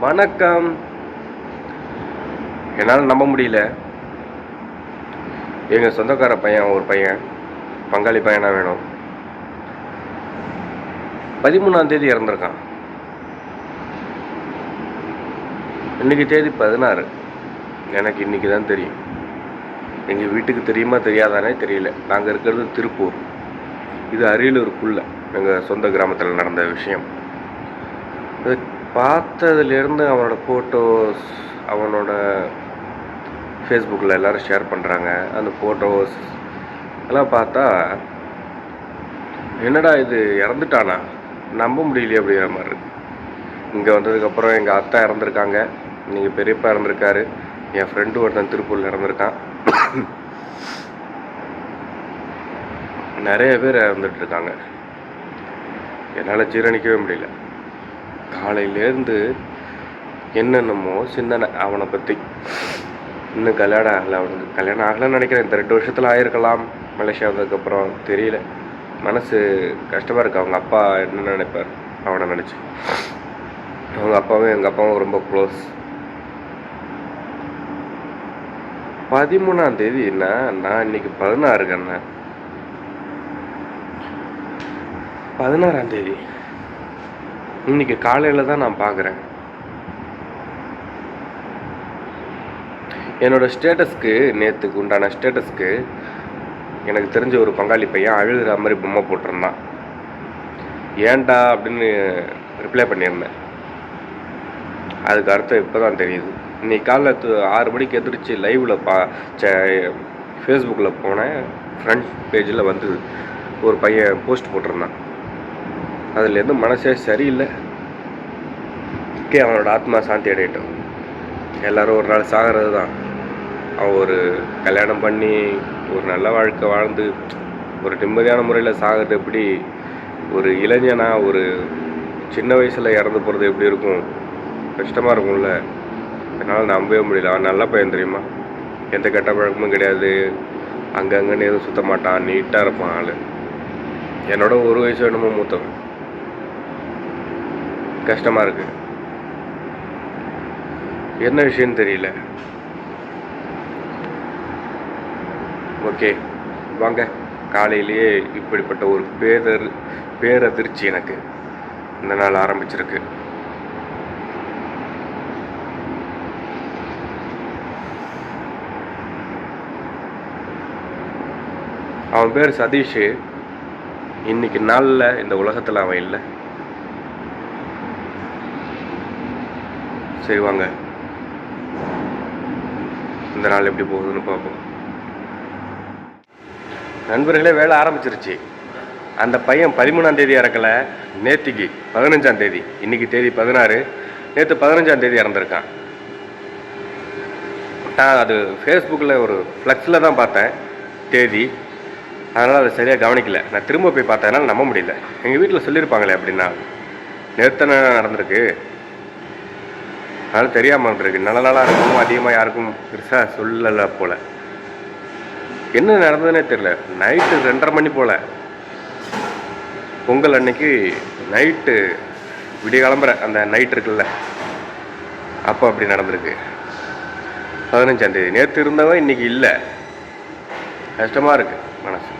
வணக்கம். என்னால் நம்ப முடியல. எங்கள் சொந்தக்கார பையன் ஒரு பையன் பங்காளி பையனாக வேணும். பதிமூணாம் தேதி இறந்துருக்கான். இன்னைக்கு தேதி பதினாறு. எனக்கு இன்னைக்கு தான் தெரியும். எங்கள் வீட்டுக்கு தெரியுமா தெரியாதானே தெரியல. நாங்கள் இருக்கிறது திருப்பூர். இது அரியலூருக்குள்ளே எங்கள் சொந்த கிராமத்தில் நடந்த விஷயம். பார்த்ததுலேருந்து அவனோட ஃபோட்டோஸ் அவனோட ஃபேஸ்புக்கில் எல்லோரும் ஷேர் பண்ணுறாங்க அந்த ஃபோட்டோஸ் எல்லாம் பார்த்தா என்னடா இது இறந்துட்டானா? நம்ப முடியலையே அப்படிங்கிற மாதிரி இருக்கு. இங்கே வந்ததுக்கப்புறம் எங்கள் அத்தா இறந்துருக்காங்க. நீங்கள் பெரியப்பா இறந்துருக்காரு. என் ஃப்ரெண்டு ஒருத்தன் திருப்பூரில் இறந்துருக்கான். நிறைய பேர் இறந்துட்டு இருக்காங்க. என்னால் ஜீரணிக்கவே முடியல. காலையிலேருந்து என்னென்னமோ சிந்தனை அவனை பற்றி இன்னும் கல்யாணம் ஆகலை அவனுக்கு. கல்யாணம் ஆகலைன்னு நினைக்கிறேன். இந்த ரெண்டு வருஷத்தில் ஆயிருக்கலாம். மலேசியா வந்ததுக்கப்புறம் தெரியல. மனசு கஷ்டமாக இருக்குது அவங்க அப்பா என்ன நினைப்பார்? அவனை நினச்சி. அவங்க அப்பாவும் எங்கள் அப்பாவும் ரொம்ப க்ளோஸ் பதிமூணாம் தேதினா என்ன? நான் இன்னைக்கு பதினாறு கண்ணா பதினாறாம் தேதி. இன்னைக்கு காலையில் தான் நான் பார்க்குறேன். என்னோட ஸ்டேட்டஸ்க்கு நேற்றுக்கு உண்டான ஸ்டேட்டஸ்க்கு எனக்கு தெரிஞ்ச ஒரு பங்காளி பையன் அழுகிற மாதிரி பொம்மை போட்டிருந்தான். ஏன்டா அப்படின்னு ரிப்ளை பண்ணியிருந்தேன். அதுக்கு அர்த்தம் இப்போ தான் தெரியுது. இன்னைக்கு காலைல ஆறு மணிக்கு எந்திரிச்சு லைவில் பா ஃபேஸ்புக்கில் போனேன். ஃப்ரண்ட் பேஜில் வந்து ஒரு பையன் போஸ்ட் போட்டிருந்தான். அதுலேருந்து மனசே சரியில்லை. ஓகே அவனோட ஆத்மா சாந்தி அடையட்டும். எல்லாரும் ஒரு நாள் சாகிறது தான் அவன் ஒரு கல்யாணம் பண்ணி ஒரு நல்ல வாழ்க்கை வாழ்ந்து ஒரு நிம்மதியான முறையில் சாகிறது எப்படி? ஒரு இளைஞனாக ஒரு சின்ன வயசில் இறந்து போகிறது எப்படி இருக்கும்? கஷ்டமாக இருக்கும்ல. என்னால் நம்பவே முடியல. அவன் நல்லா பையன் தெரியுமா? எந்த கெட்ட பழக்கமும் கிடையாது. அங்கங்கன்னு எதுவும் சுத்த மாட்டான் நீட்டாக இருப்பான் ஆள். என்னோட ஒரு வயசு என்னமோ மூத்தவன். கஷ்டமாக இருக்கு. என்ன விஷயம்னு தெரியல. ஓகே வாங்க. காலையிலேயே இப்படிப்பட்ட ஒரு பேதர் பேரதிர்ச்சி எனக்கு இந்த நாள் ஆரம்பிச்சிருக்கு. அவன் பேர் சதீஷ். இன்னைக்கு நாளில் இந்த உலகத்தில் அவன் இல்லை. சரி வாங்க. இந்த நாள் எப்படி போகுதுன்னு பார்ப்போம். நண்பர்களே வேலை ஆரம்பிச்சிருச்சு. அந்த பையன் பதிமூணாம் தேதி இறக்கலை. நேத்திக்கு பதினஞ்சாம் தேதி. இன்னைக்கு தேதி பதினாறு. நேற்று பதினஞ்சாம் தேதி இறந்துருக்கான். நான் அது ஃபேஸ்புக்கில் ஒரு ஃப்ளக்ஸில் தான் பார்த்தேன் தேதி. அதனால் அதை சரியாக கவனிக்கல. நான் திரும்ப போய் பார்த்ததுனால நம்ப முடியல. எங்கள் வீட்டில் சொல்லியிருப்பாங்களே அப்படின்னா நேற்று நடந்திருக்கு. அதனால் தெரியாமல் இருந்திருக்கு நல்ல நாளாக இருக்கும் அதிகமாக யாருக்கும் பெருசாக சொல்லலை போல். என்ன நடந்ததுன்னே தெரியல. நைட்டு ரெண்டரை மணி போல். பொங்கல் அன்னைக்கு நைட்டு விடிய கிளம்புற அந்த நைட் இருக்குல்ல. அப்போ அப்படி நடந்திருக்கு. பதினஞ்சாந்தேதி நேற்று இருந்தவன் இன்னைக்கு இல்லை. கஷ்டமாக இருக்குது மனசு.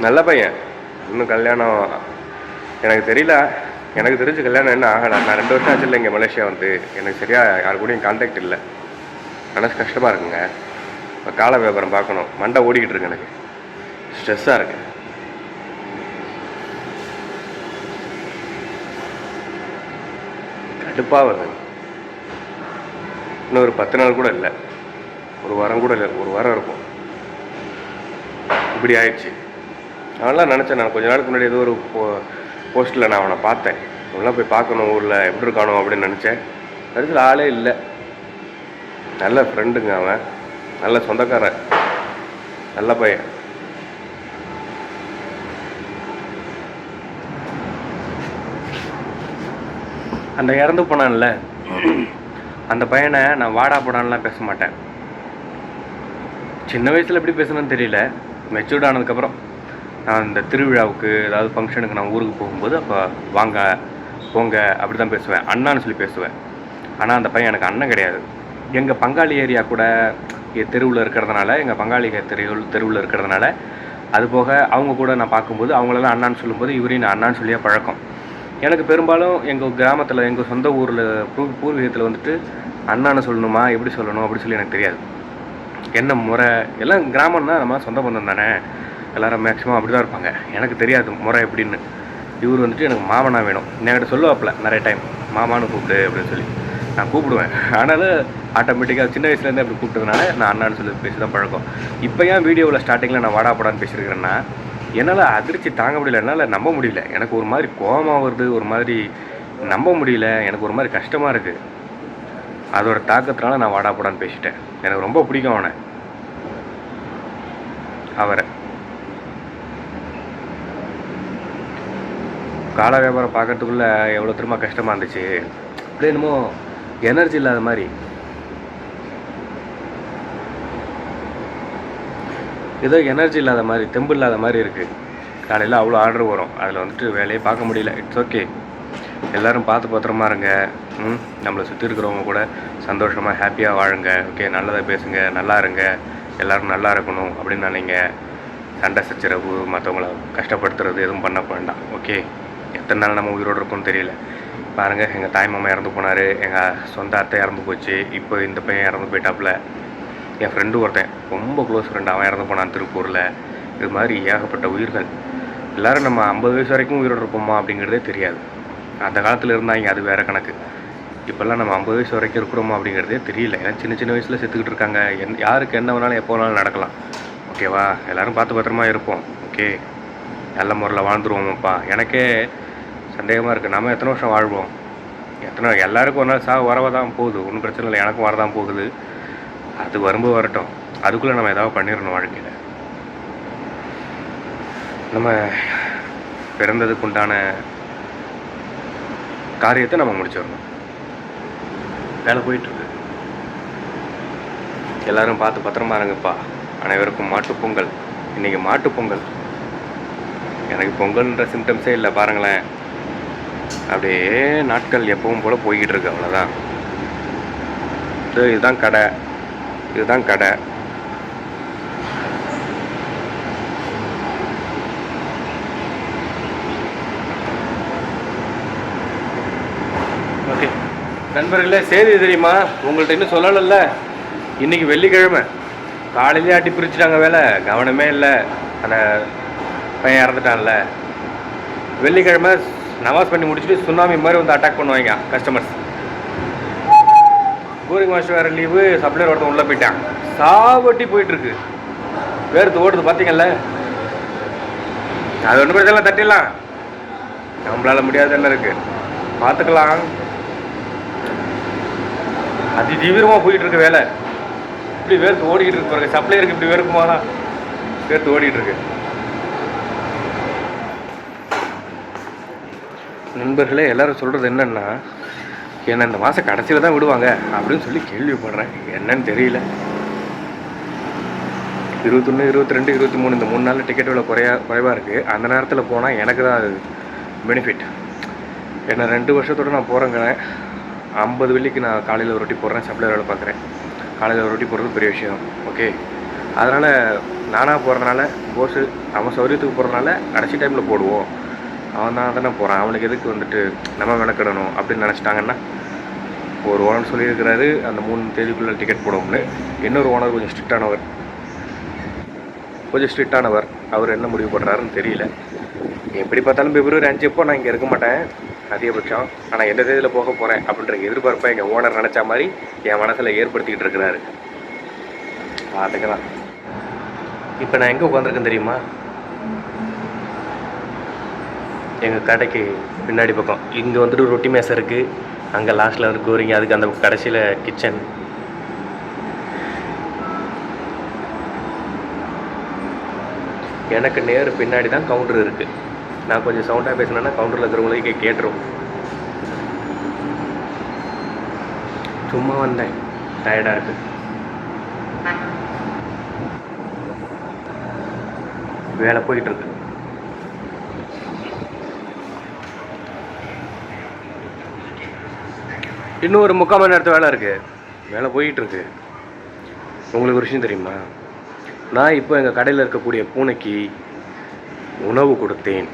நல்ல பையன். இன்னும் கல்யாணம் எனக்கு தெரியல. எனக்கு தெரிஞ்சு கல்யாணம் என்ன ஆகலை. நான் ரெண்டு வருஷம் ஆச்சு இல்லை இங்கே மலேசியா வந்து. எனக்கு சரியாக யாரு கூடயும் கான்டாக்ட் இல்லை. மனசு கஷ்டமாக இருக்குங்க. இப்போ கால வியாபாரம் பார்க்கணும். மண்டை ஓடிக்கிட்டு இருக்கு எனக்கு. ஸ்ட்ரெஸ்ஸாக இருக்கு. கடுப்பாக வருது. இன்னும் ஒரு பத்து நாள் கூட இல்லை. ஒரு வாரம் கூட இல்லை. ஒரு வாரம் இருக்கும். இப்படி ஆயிடுச்சு. அதெல்லாம் நினச்சேன். நான் கொஞ்ச நாளுக்கு முன்னாடி ஏதோ ஒரு போஸ்ட்டில் நான் அவனை பார்த்தேன். அவன்லாம் போய் பார்க்கணும் ஊரில் எப்படி இருக்கானோ அப்படின்னு நினச்சேன். கடைசியில் ஆளே இல்லை. நல்ல ஃப்ரெண்டுங்க அவன். நல்ல சொந்தக்காரன். நல்ல பையன். அந்த இறந்து போனான்ல. அந்த பையனை நான் வாடா போடான்லாம் பேச மாட்டேன். சின்ன வயசில் எப்படி பேசணும்னு தெரியல. மெச்சூர்ட் ஆனதுக்கப்புறம். நான் இந்த திருவிழாவுக்கு ஏதாவது ஃபங்க்ஷனுக்கு நான் ஊருக்கு போகும்போது அப்போ வாங்க போங்க அப்படி தான் பேசுவேன். அண்ணான்னு சொல்லி பேசுவேன். ஆனால் அந்த பையன் எனக்கு அண்ணன் கிடையாது. எங்கள் பங்காளி ஏரியா கூட தெருவில் இருக்கிறதுனால எங்கள் பங்காளி தெருவில் தெருவில் இருக்கிறதுனால அது போக அவங்க கூட நான் பார்க்கும்போது அவங்களெல்லாம் அண்ணான்னு சொல்லும்போது இவரையும் நான் அண்ணான்னு சொல்லியே பழக்கம். எனக்கு பெரும்பாலும் எங்கள் கிராமத்தில் எங்கள் சொந்த ஊரில் பூ பூர்வீகத்தில் வந்துட்டு அண்ணான்னு சொல்லணுமா எப்படி சொல்லணும் அப்படி சொல்லி எனக்கு தெரியாது. என்ன முறை எல்லாம் கிராமம்னா நம்ம சொந்த பந்தம் தானே. எல்லாரும் மேக்ஸிமம் அப்படி தான் இருப்பாங்க. எனக்கு தெரியாது முறை எப்படின்னு. இவர் வந்துட்டு எனக்கு மாமனா வேணும். என்கிட்ட சொல்லுவாப்பில் நிறைய டைம் மாமான்னு கூப்பிடு அப்படின்னு சொல்லி. நான் கூப்பிடுவேன். ஆனாலும் ஆட்டோமேட்டிக்காக சின்ன வயசுலேருந்தே அப்படி கூப்பிட்டதுனால நான் அண்ணான்னு சொல்லி பேசி தான் பழக்கம். இப்போ ஏன் வீடியோவில் ஸ்டார்டிங்கில் நான் வாடா படான்னு பேசியிருக்கிறேன்னா என்னால் அதிர்ச்சி தாங்க முடியல. என்னால் நம்ப முடியல. எனக்கு ஒரு மாதிரி கோபமாக வருது ஒரு மாதிரி நம்ப முடியல. எனக்கு ஒரு மாதிரி கஷ்டமாக இருக்குது அதோட தாக்கத்தினால நான் வாடா போடான்னு பேசிட்டேன். எனக்கு ரொம்ப பிடிக்கும் அவனை. அவரை. கால வியாபாரம் பார்க்கறதுக்குள்ள எவ்வளோ திரும்ப கஷ்டமாக இருந்துச்சு. அப்படியே என்னமோ எனர்ஜி இல்லாத மாதிரி. ஏதோ எனர்ஜி இல்லாத மாதிரி தெம்பு இல்லாத மாதிரி இருக்குது காலையில் அவ்வளோ ஆர்டர் வரும். அதில் வந்துட்டு வேலையை பார்க்க முடியல. இட்ஸ் ஓகே எல்லோரும் பார்த்து பத்திரமா இருங்க. ம் நம்மளை சுற்றி இருக்கிறவங்க கூட சந்தோஷமாக ஹாப்பியாக வாழுங்க. ஓகே நல்லதாக பேசுங்க நல்லா இருங்க. எல்லோரும் நல்லா இருக்கணும் அப்படின்னு நினைங்க. சண்டை சச்சரவு மற்றவங்கள கஷ்டப்படுத்துறது எதுவும் பண்ண வேண்டாம். ஓகே எத்தனை நாள் நம்ம உயிரோடு இருக்கோம்னு தெரியல. பாருங்கள் எங்கள் தாய் மாமா இறந்து போனார் எங்கள் சொந்த அத்தை இறந்து போச்சு இப்போ இந்த பையன் இறந்து போயிட்டாப்புல. என் ஃப்ரெண்டு ஒருத்தன் ரொம்ப க்ளோஸ் ஃப்ரெண்ட் அவன் இறந்து போனான் திருப்பூரில். இது மாதிரி ஏகப்பட்ட உயிர்கள். எல்லாரும் நம்ம ஐம்பது வயசு வரைக்கும் உயிரோடு இருப்போமா அப்படிங்கிறதே தெரியாது. அந்த காலத்தில் இருந்தாங்க அது வேற கணக்கு. இப்போல்லாம் நம்ம ஐம்பது வயசு வரைக்கும் இருக்கிறோமா அப்படிங்கிறதே தெரியல. ஏன்னா சின்ன சின்ன வயசில் செத்துக்கிட்டு இருக்காங்க. என் யாருக்கு என்ன வேணாலும் எப்போ வேணாலும் நடக்கலாம். ஓகேவா எல்லாரும் பார்த்து பத்திரமா இருப்போம். ஓகே நல்ல முறையில் வாழ்ந்துருவோம்ப்பா. எனக்கே சந்தேகமாக இருக்குது நம்ம எத்தனை வருஷம் வாழ்வோம்? எத்தனை எல்லாருக்கும் ஒரு நாள் சாவு வரவ தான் போகுது. ஒன்றும் பிரச்சனை இல்லை. எனக்கும் வரதான் போகுது. அது வரும்போது வரட்டும். அதுக்குள்ளே நம்ம ஏதாவது பண்ணிடணும் வாழ்க்கையில். நம்ம பிறந்ததுக்கு உண்டான காரியத்தை நம்ம முடிச்சிடணும். வேலை போயிட்டுருக்கு. எல்லாரும் பார்த்து பத்திரமா இருங்கப்பா. அனைவருக்கும் மாட்டுப்பொங்கல் பொங்கல். இன்னைக்கு மாட்டுப் பொங்கல். எனக்கு பொங்கல்ன்ற சிம்டம்ஸே இல்லை. பாருங்களேன். அப்படியே நாட்கள் எப்பவும் போல் போய்கிட்டு இருக்கு அவ்வளோதான் இது இதுதான் கடை. இதுதான் கடை. ஓகே. நண்பர்களே செய்தி தெரியுமா? உங்கள்ட்ட இன்னும் சொல்லலைல்ல. இன்னைக்கு வெள்ளிக்கிழமை. காலையிலே ஆட்டி பிரிச்சுட்டாங்க வேலை. கவனமே இல்லை. அந்த பையன் இறந்துட்டான்ல. வெள்ளிக்கிழமை நமாஸ் பண்ணி முடிச்சுட்டு சுனாமி மாதிரி வந்து அட்டாக் பண்ணுவாங்க கஸ்டமர்ஸ் கூரிங் மாஸ்டர் வேறு லீவு சப்ளையர் ஒருத்தன் உள்ளே போயிட்டான். சாவட்டி போயிட்டுருக்கு. வேர்த்து ஓடுது பார்த்தீங்கல்ல அது ஒன்றும் பிரச்சனை இல்லை, தட்டிடலாம். நம்மளால் முடியாது என்ன இருக்குது பார்த்துக்கலாம் அதி தீவிரமாக போயிட்டு இருக்கு வேலை. இப்படி வேர்த்து ஓடிக்கிட்டு இருக்கு பாருங்க. சப்ளையருக்கு இப்படி வேர்க்குமா? வேர்த்து ஓடிட்டு இருக்கு. நண்பர்களே எல்லாரும் சொல்கிறது என்னென்னா என்னை இந்த மாதம் கடைசியில் தான் விடுவாங்க அப்படின்னு சொல்லி கேள்விப்படுறேன். என்னன்னு தெரியல. இருபத்தொன்று இருபத்தி ரெண்டு இருபத்தி மூணு இந்த மூணு நாளில் டிக்கெட் விலை குறையா குறைவாக இருக்குது அந்த நேரத்தில் போனால் எனக்கு தான் அது பெனிஃபிட் ஏன்னா ரெண்டு வருஷத்தோட நான் போகிறேங்கிறேன் ஐம்பது வெள்ளிக்கு நான் காலையில் ஒரு ரொட்டி போடுறேன் சப்ளை வேலை பார்க்குறேன் காலையில் ஒரு ரொட்டி போடுறது பெரிய விஷயம். ஓகே. அதனால் நானாக போகிறதுனால போஸு அவன் சௌரியத்துக்கு போகிறதுனால கடைசி டைமில் போடுவோம். அவன் தான் தானே போகிறான் அவனுக்கு எதுக்கு வந்துட்டு நம்ம மெனக்கிடணும் அப்படின்னு நினச்சிட்டாங்கன்னா ஒரு ஓனர் சொல்லியிருக்கிறாரு அந்த மூணு தேதிக்குள்ளே டிக்கெட் போடுவோம்னு. இன்னொரு ஓனர் கொஞ்சம் ஸ்ட்ரிக்டானவர் கொஞ்சம் ஸ்ட்ரிக்டானவர் அவர் என்ன முடிவு பண்ணுறாருன்னு தெரியல. எப்படி பார்த்தாலும் பிப்ரவரி அஞ்சு எப்போ நான் இங்கே இருக்க மாட்டேன்? அதிகபட்சம். ஆனால் எந்த தேதியில் போக போகிறேன் அப்படின்ற எதிர்பார்ப்பை எங்கள் ஓனர் நினச்ச மாதிரி என் மனசில் ஏற்படுத்திக்கிட்டு இருக்கிறாரு. பார்த்துக்கலாம் இப்போ நான் எங்கே உட்காந்துருக்கேன் தெரியுமா? எங்கள் கடைக்கு பின்னாடி பக்கம். இங்கே வந்துட்டு ரொட்டி மேசை இருக்குது அங்கே லாஸ்ட்டில் வந்து கோரிங்க அதுக்கு அந்த கடைசியில் கிச்சன் எனக்கு நேர் பின்னாடி தான் கவுண்டர் இருக்குது நான் கொஞ்சம் சவுண்டாக பேசினேன்னா கவுண்டரில் இருக்கிறவங்களுக்கு கேட்டுரும். சும்மா வந்தேன். டயர்டாக இருக்கு. வேலை போயிட்டுருக்கு இன்னும் ஒரு முக்கால் மணி நேரத்து வேலை இருக்குது வேலை போயிட்டுருக்கு. உங்களுக்கு ஒரு விஷயம் தெரியுமா? நான் இப்போ எங்கள் கடையில் இருக்கக்கூடிய பூனைக்கு உணவு கொடுத்தேன்.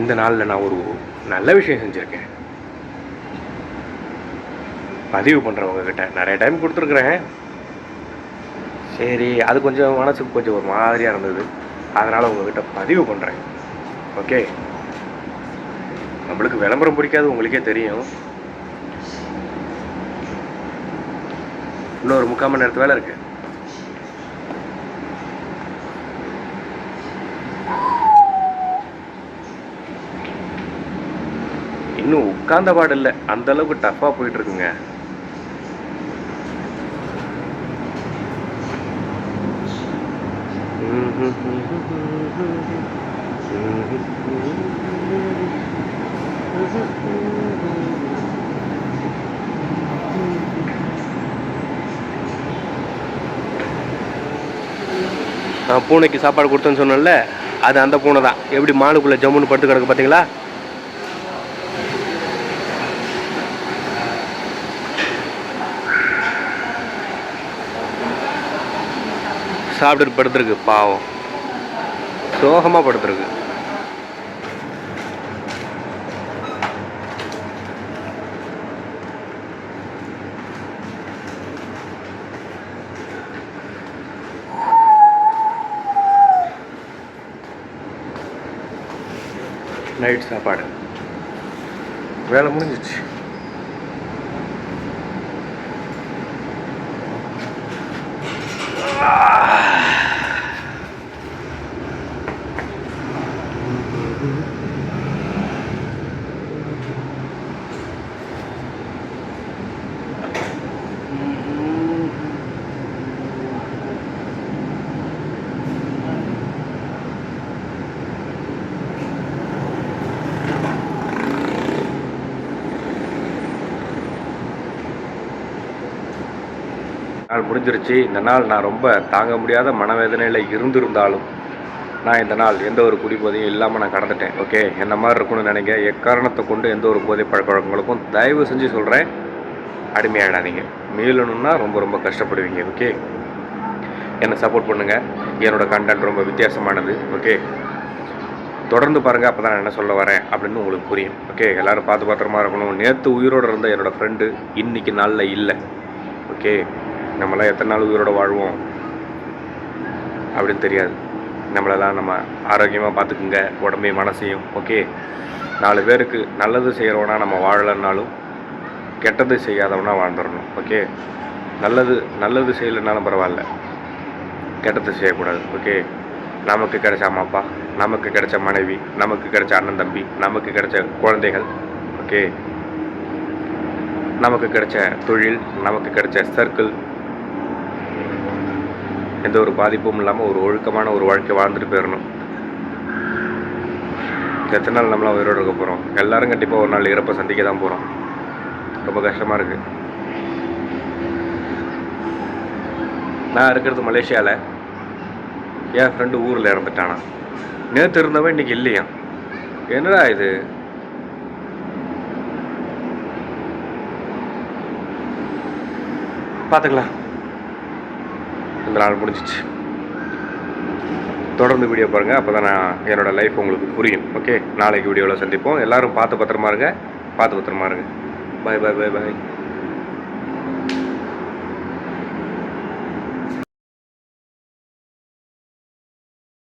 இந்த நாளில் நான் ஒரு நல்ல விஷயம் செஞ்சுருக்கேன். பதிவு பண்ணுறவங்க கிட்ட நிறைய டைம் கொடுத்துருக்குறேன். சரி அது கொஞ்சம் மனசுக்கு கொஞ்சம் ஒரு மாதிரியாக இருந்தது. அதனால் உங்ககிட்ட பதிவு பண்ணுறேன் ஓகே நம்மளுக்கு விளம்பரம் பிடிக்காது உங்களுக்கே தெரியும். இன்னும் ஒரு முக்கால் மணி நேரத்து வேலை இருக்கு. இன்னும் உட்கார்ந்த பாடு இல்லை. அந்த அளவுக்கு டஃப்பாக போயிட்டு இருக்குங்க. நான் பூனைக்கு சாப்பாடு கொடுத்தேன்னு சொன்னேன்ல அது அந்த பூனை தான். எப்படி மாலுக்குள்ளே ஜம்முன்னு படுத்து கிடக்கு பார்த்தீங்களா சாப்பிட்டுட்டு படுத்துருக்கு பாவம். சோகமாக படுத்துருக்கு. நைட் சாப்பாடு வேலை முடிஞ்சிச்சு நாள் முடிஞ்சிருச்சு. இந்த நாள் நான் ரொம்ப தாங்க முடியாத மனவேதனையில் இருந்திருந்தாலும் நான் இந்த நாள் எந்த ஒரு குடிபோதையும் இல்லாமல் நான் கடந்துட்டேன். ஓகே? என்ன மாதிரி இருக்கணும்னு நினைக்க எக்காரணத்தை கொண்டு எந்த ஒரு போதை பழக்க வழக்கங்களுக்கும் தயவு செஞ்சு சொல்கிறேன் அடிமையாகிடாதீங்க மீளணும்னா ரொம்ப ரொம்ப கஷ்டப்படுவீங்க. ஓகே? என்னை சப்போர்ட் பண்ணுங்கள் என்னோட கண்டென்ட் ரொம்ப வித்தியாசமானது. ஓகே? தொடர்ந்து பாருங்கள் அப்போ தான் நான் என்ன சொல்ல வரேன் அப்படின்னு உங்களுக்கு புரியும். ஓகே? எல்லோரும் பார்த்து பத்திரமா இருக்கணும். நேற்று உயிரோடு இருந்த என்னோடய ஃப்ரெண்டு இன்றைக்கி நாளில் இல்லை. ஓகே? நம்மளாம் எத்தனை நாள் உயிரோட வாழ்வோம்? அப்படின்னு தெரியாது. நம்மளெல்லாம் நம்ம ஆரோக்கியமாக பார்த்துக்குங்க உடம்பையும் மனசையும் ஓகே நாலு பேருக்கு நல்லது செய்கிறவனா நம்ம வாழலைன்னாலும் கெட்டது செய்யாதவனா வாழ்ந்துடணும் ஓகே நல்லது நல்லது செய்யலைனாலும் பரவாயில்ல. கெட்டது செய்யக்கூடாது ஓகே நமக்கு கிடைச்ச அம்மா அப்பா நமக்கு கிடைச்ச மனைவி நமக்கு கிடைச்ச அண்ணன் தம்பி நமக்கு கிடைச்ச குழந்தைகள் ஓகே நமக்கு கிடைச்ச தொழில் நமக்கு கிடைச்ச சர்க்கிள் எந்த ஒரு பாதிப்பும் இல்லாமல் ஒரு ஒழுக்கமான ஒரு வாழ்க்கை வாழ்ந்துட்டு போயிடணும் எத்தனை நாள் நம்மளாம் உயிரோடு இருக்க போகிறோம் எல்லாரும் கண்டிப்பாக ஒரு நாள் இறப்பை சந்திக்க தான் போகிறோம் ரொம்ப கஷ்டமாக இருக்குது நான் இருக்கிறது மலேசியாவில் என் ஃப்ரெண்டு ஊரில் இறந்துட்டானா? நேற்று இருந்தவன் இன்றைக்கி இல்லையா என்னடா இது? பார்த்துக்கலாம் இந்த நாள் முடிஞ்சிச்சு. தொடர்ந்து வீடியோ பாருங்கள் அப்போ தான் நான் என்னோடய லைஃப் உங்களுக்கு புரியும் ஓகே நாளைக்கு வீடியோவில் சந்திப்போம். எல்லோரும் பார்த்து பத்திரமா இருங்க. பார்த்து பத்திரமா இருங்க. பாய் பாய் பாய் பாய்